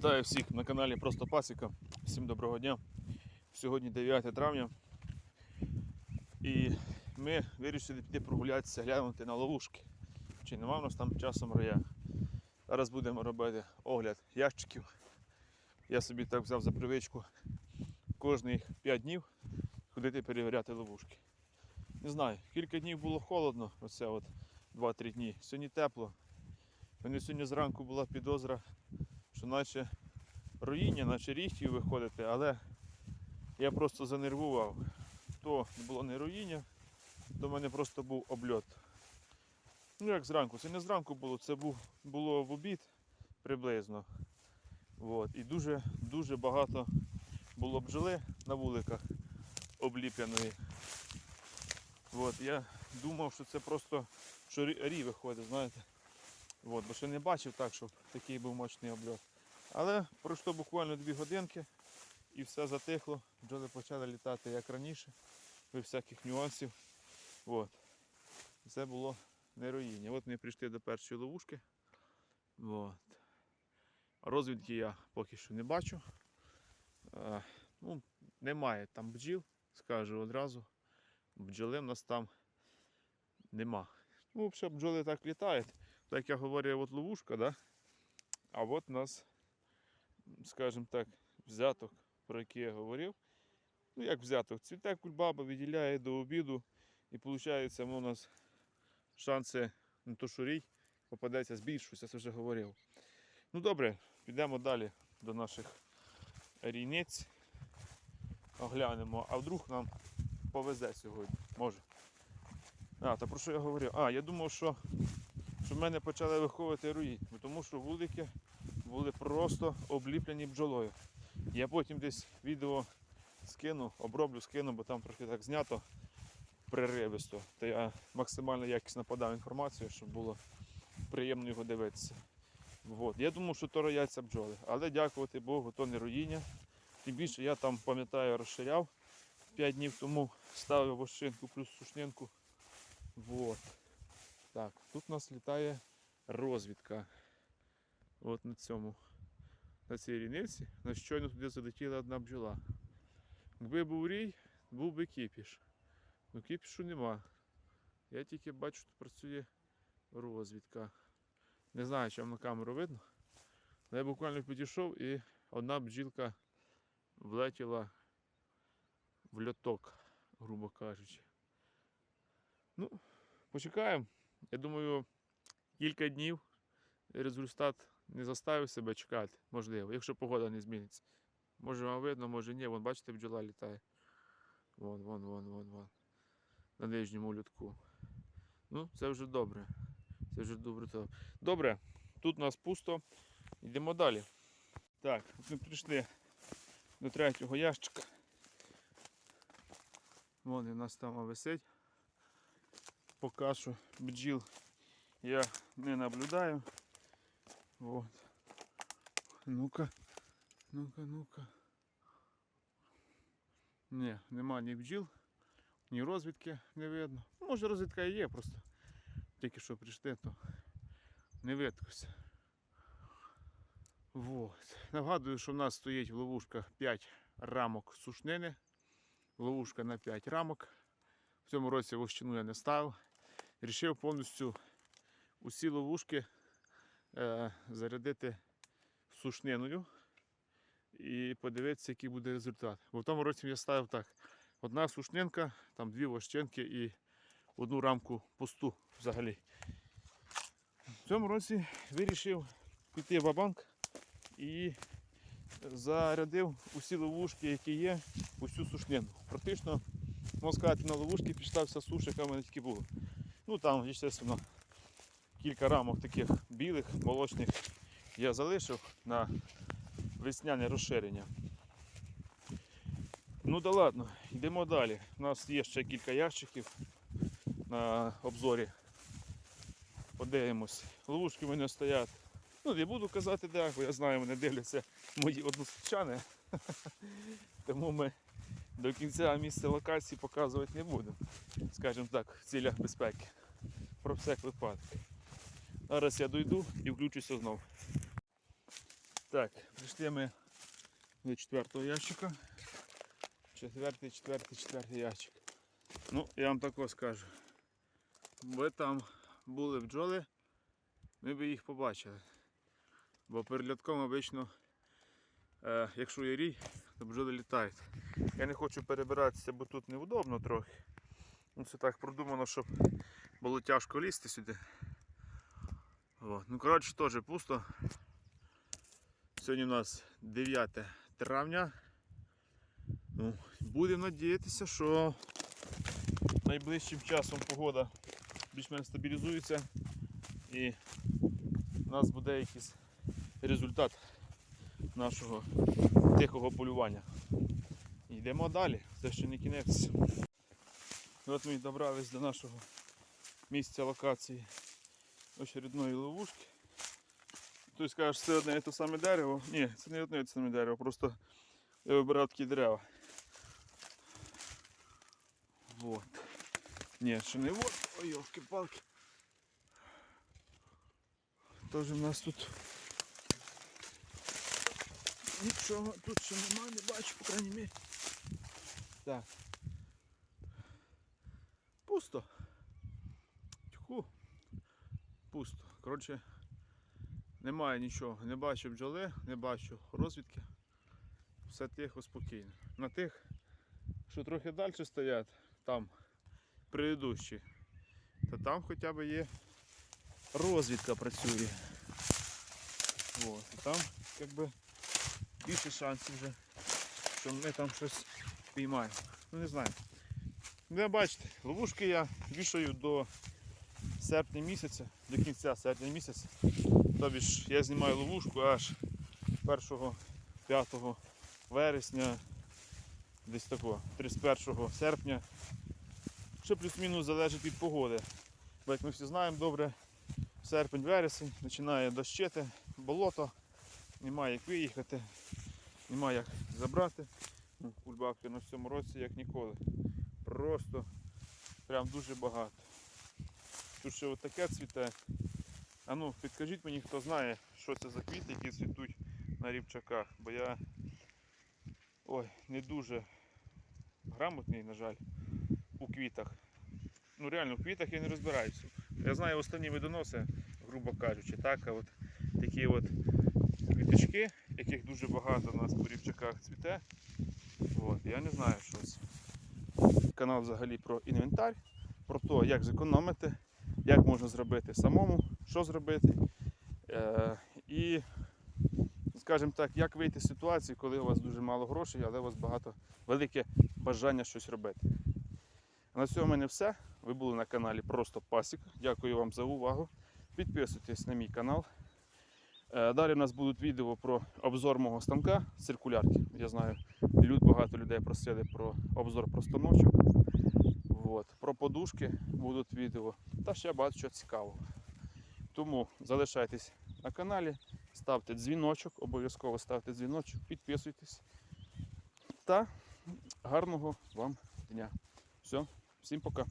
Вітаю всіх на каналі Просто Пасіка. Всім доброго дня. Сьогодні 9 травня. І ми вирішили піти прогулятися, глянути на ловушки. Чи нема в нас там часом роя. Зараз будемо робити огляд ящиків. Я собі так взяв за привичку кожних 5 днів ходити перевіряти ловушки. Не знаю, кілька днів було холодно, оце от 2-3 дні. Сьогодні тепло. У мене сьогодні зранку була підозра, що наче руїння, наче ріхтів виходити, але я просто занервував. То було не руїння, то в мене просто був обльот. Ну як зранку, це не зранку було, це був, було в обід приблизно. От. І дуже, дуже багато було бджоли на вуликах обліп'яної. От. Я думав, що це просто що рі- виходить, знаєте. От, бо ще не бачив так, щоб такий був мощний обльот. Але пройшло буквально дві годинки і все затихло. Бджоли почали літати як раніше, без всяких нюансів. От. Це було не руїння. От ми прийшли до першої ловушки. От. Розвідки я поки що не бачу. Е, ну, немає там бджіл, скажу одразу. Бджоли в нас там нема. Ну, взагалі бджоли так літають. Так як я говорю, от ловушка, да? а от у нас, скажімо так, взяток, про який я говорив. Ну як взяток? Цвіте кульбаба виділяє до обіду і виходить, у нас шанси на то, що рій попадеться збільшуються, це вже говорив. Ну добре, підемо далі до наших рійниць. Оглянемо, а вдруг нам повезе сьогодні. Може. А, та про що я говорив? А, я думав, що що в мене почали виховувати руї, тому що вулики були просто обліплені бджолою. Я потім десь відео скину, оброблю, скину, бо там трохи так знято приривисто. То я максимально якісно подав інформацію, щоб було приємно його дивитися. От. Я думав, що то рояться бджоли, але дякувати Богу, то не руїння. Тим більше я там, пам'ятаю, розширяв 5 днів тому, ставив вощинку плюс сушнинку. Вот. Так, тут у нас літає розвідка. От на цьому. На цій ріниці. На щойно туди залетіла одна бджола. Якби був рій, був би кіпіш. Ну кіпішу нема. Я тільки бачу, що працює розвідка. Не знаю, чи вам на камеру видно. Але я буквально підійшов і одна бджілка влетіла в льоток, грубо кажучи. Ну, почекаємо. Я думаю, кілька днів результат не заставив себе чекати, можливо, якщо погода не зміниться. Може вам видно, може ні. Вон, бачите, бджола літає. Вон, вон, вон, вон, вон. На нижньому лютку. Ну, це вже добре. Це вже добре. Добре, тут у нас пусто. Йдемо далі. Так, ми прийшли до третього ящика. Вон у нас там висить. Поки що бджіл я не наблюдаю. Вот. Ну-ка, ну-ка, ну-ка. Ні, нема ні бджіл, ні розвідки не видно. Може розвідка і є просто. Тільки що прийшли, то не видкося. Вот. Нагадую, що в нас стоїть в ловушках 5 рамок сушнини. Ловушка на 5 рамок. В цьому році вощину я не ставив. Рішив повністю усі ловушки зарядити сушниною і подивитися, який буде результат. Бо в тому році я ставив так. Одна сушнинка, там дві вощенки і одну рамку пусту взагалі. В цьому році вирішив піти в банк і зарядив усі ловушки, які є, усю сушнину. Практично, можна сказати, на ловушки пішла вся суша, яка в мене тільки була. Ну там, звісно, кілька рамок таких білих, молочних я залишив на весняне розширення. Ну да ладно, йдемо далі. У нас є ще кілька ящиків на обзорі. Подивимось. Ловушки в мене стоять. Ну, не буду казати де, бо я знаю, мене дивляться мої односельчани. Тому ми до кінця місця локації показувати не будемо. Скажімо так, в цілях безпеки. Про всяк випадок. Зараз я дойду і включуся знов. Так, прийшли ми до четвертого ящика. Четвертий, четвертий, четвертий ящик. Ну, я вам тако скажу. Ви там були бджоли, ми б їх побачили. Бо перед льотком обично, е, якщо є рій, то бджоли літають. Я не хочу перебиратися, бо тут неудобно трохи. Ну, це так продумано, щоб було тяжко лізти сюди. От. Ну, коротше, теж пусто. Сьогодні у нас 9 травня. Ну, будемо надіятися, що найближчим часом погода більш-менш стабілізується і у нас буде якийсь результат нашого тихого полювання. Йдемо далі, це ще не кінець. Ну, От ми добрались до нашого місця локації очередної ловушки. Хтось каже, що це одне і те саме дерево. Ні, це не одне і те саме дерево, просто я вибирав такі дерева. Вот. Ні, ще не вот. Ой, йолки-палки. Тоже в нас тут нічого тут ще немає, не бачу, по крайній мірі. Так. Пусто. Коротше, немає нічого. Не бачу бджоли, не бачу розвідки. Все тихо, спокійно. На тих, що трохи далі стоять, там предыдущі, то там хоча б є розвідка працює. Вот. І там якби більше шансів вже, що ми там щось піймаємо. Ну не знаю. Ну, бачите, ловушки я вішаю до серпня місяця, до кінця серпня місяця. Тобі ж я знімаю ловушку аж 1-5 вересня, десь такого, 31 серпня. Що плюс-мінус залежить від погоди. Бо як ми всі знаємо добре, серпень-вересень починає дощити, болото, немає як виїхати, немає як забрати. Ну, Кульбабки на всьому році як ніколи. Просто прям дуже багато. Тут ще отаке цвіте. А ну, підкажіть мені, хто знає, що це за квіти, які цвітуть на рівчаках, бо я ой, не дуже грамотний, на жаль, у квітах. Ну реально, в квітах я не розбираюся. Я знаю останні видоноси, грубо кажучи, так, а от такі от квіточки, яких дуже багато у нас по рівчаках цвіте. От, я не знаю, що це. Канал взагалі про інвентар, про те, як зекономити, як можна зробити самому, що зробити. Е, і, скажімо так, як вийти з ситуації, коли у вас дуже мало грошей, але у вас багато велике бажання щось робити. На цьому в мене все. Ви були на каналі Просто Пасік. Дякую вам за увагу. Підписуйтесь на мій канал. Е, Далі у нас будуть відео про обзор мого станка циркулярки. Я знаю, багато людей просили про обзор простаночок. От. Про подушки будуть відео. Та ще багато чого цікавого. Тому залишайтесь на каналі, ставте дзвіночок, обов'язково ставте дзвіночок, підписуйтесь. Та гарного вам дня. Все, всім пока.